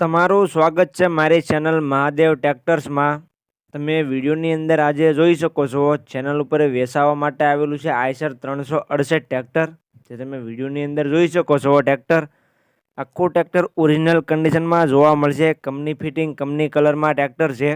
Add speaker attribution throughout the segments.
Speaker 1: તમારું સ્વાગત છે મારી ચેનલ મહાદેવ ટ્રેક્ટર્સમાં. તમે વિડીયોની અંદર આજે જોઈ શકો છો, ચેનલ ઉપર વેસાવા માટે આવેલું છે આઈસર ત્રણસો અડસઠ ટ્રેક્ટર. જે તમે વિડીયોની અંદર જોઈ શકો છો ટ્રેક્ટર. આખું ટ્રેક્ટર ઓરિજિનલ કન્ડિશનમાં જોવા મળશે. કંપની ફિટિંગ, કંપની કલરમાં ટ્રેક્ટર છે.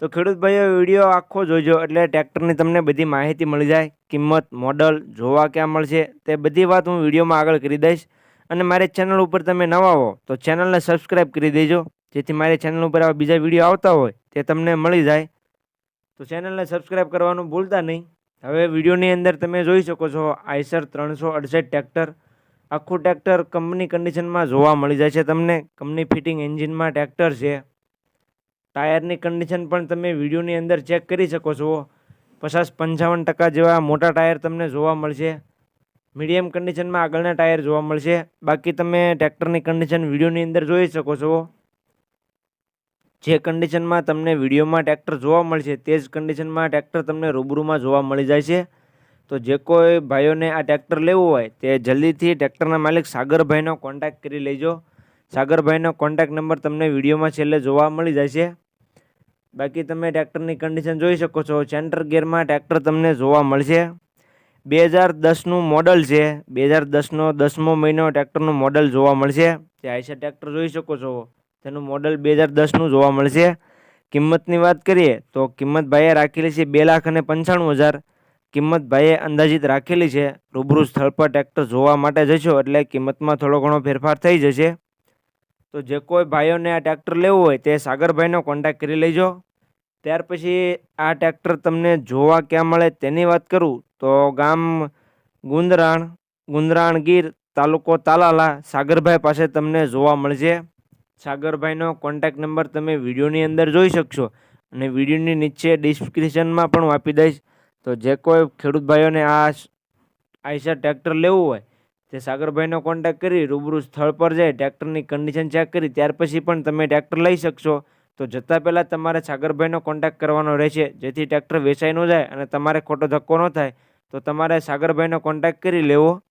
Speaker 1: તો ખેડૂત ભાઈઓ વીડિયો આખો જોજો એટલે ટ્રેક્ટરની તમને બધી માહિતી મળી જાય. કિંમત, મોડલ, જોવા ક્યાં મળશે તે બધી વાત હું વિડીયોમાં આગળ કરી દઈશ. અને મારી ચેનલ ઉપર તમે નવા હો, તો ચેનલને સબસ્ક્રાઈબ કરી દેજો. જેથી મારી ચેનલ ઉપર આવા બીજા વીડિયો આવતા હોય, તે તમને મળી જાય. તો ચેનલને સબસ્ક્રાઈબ કરવાનું ભૂલતા નહીં. હવે વિડીયોની અંદર તમે જોઈ શકો છો, આઈસર ત્રણસો અડસઠ ટ્રેક્ટર આખું ટ્રેક્ટર કંપની કન્ડિશનમાં જોવા મળી જાય છે તમને. કંપની ફિટિંગ એન્જિનમાં ટ્રેક્ટર છે. ટાયરની કન્ડિશન પણ તમે વિડીયોની અંદર ચેક કરી શકો છો. પચાસ પંચાવન ટકા જેવા મોટા ટાયર તમને જોવા મળશે. મીડિયમ કન્ડિશનમાં આગળના ટાયર જોવા મળશે. બાકી તમે ટ્રેક્ટરની કન્ડિશન વિડીયોની અંદર જોઈ શકો છો. જે કન્ડિશનમાં તમને વિડીયોમાં ટ્રેક્ટર જોવા મળશે, તે જ કન્ડિશનમાં ટ્રેક્ટર તમને રૂબરૂમાં જોવા મળી જાય છે. તો જે કોઈ ભાઈઓને આ ટ્રેક્ટર લેવું હોય, તે જલ્દીથી ટ્રેક્ટરના માલિક સાગરભાઈનો કોન્ટેક્ટ કરી લેજો. સાગરભાઈનો કોન્ટેક્ટ નંબર તમને વિડીયોમાં છેલ્લે જોવા મળી જાય છે. બાકી તમે ટ્રેક્ટરની કન્ડિશન જોઈ શકો છો. સેન્ટર ગિયરમાં ટ્રેક્ટર તમને જોવા મળશે. બે હજાર દસનું મોડલ છે. બે હજાર દસનો, દસમો મહિનો ટ્રેક્ટરનું મોડલ જોવા મળશે. જે આઈસર ટ્રેક્ટર જોઈ શકો છો. તેનું મોડલ બે હજાર દસનું જોવા મળશે. કિંમતની વાત કરીએ તો કિંમત ભાઈએ રાખેલી છે બે લાખ અને પંચાણું હજાર. કિંમત ભાઈએ અંદાજિત રાખેલી છે. રૂબરૂ સ્થળ પર ટ્રેક્ટર જોવા માટે જશો એટલે કિંમતમાં થોડો ઘણો ફેરફાર થઈ જશે. તો જે કોઈ ભાઈઓને આ ટ્રેક્ટર લેવું હોય તે સાગરભાઈનો કોન્ટેક્ટ કરી લેજો. ત્યાર પછી આ ટ્રેક્ટર તમને જોવા ક્યાં મળે તેની વાત કરું તો ગામ ગુંદરાણ ગુંદરાણ ગીર તાલુકો તાલાલા. સાગરભાઈ પાસે તમને જોવા મળશે. સાગરભાઈનો કોન્ટેક્ટ નંબર તમે વિડીયોની અંદર જોઈ શકશો અને વિડીયોની નીચે ડિસ્ક્રિપ્શનમાં પણ હું આપી દઈશ. તો જે કોઈ ખેડૂત ભાઈઓને આ આઈસર ટ્રેક્ટર લેવું હોય, તે સાગરભાઈનો કોન્ટેક કરી રૂબરૂ સ્થળ પર જઈ ટ્રેક્ટરની કન્ડિશન ચેક કરી, ત્યાર પછી પણ તમે ટ્રેક્ટર લઈ શકશો. તો જતાં પહેલાં તમારે સાગરભાઈનો કોન્ટેક્ટ કરવાનો રહેશે. જેથી ટ્રેક્ટર વેચાઈ ન જાય અને તમારે ખોટો ધક્કો ન થાય. તો તમારે સાગરભાઈનો કોન્ટેક્ટ કરી લેવો.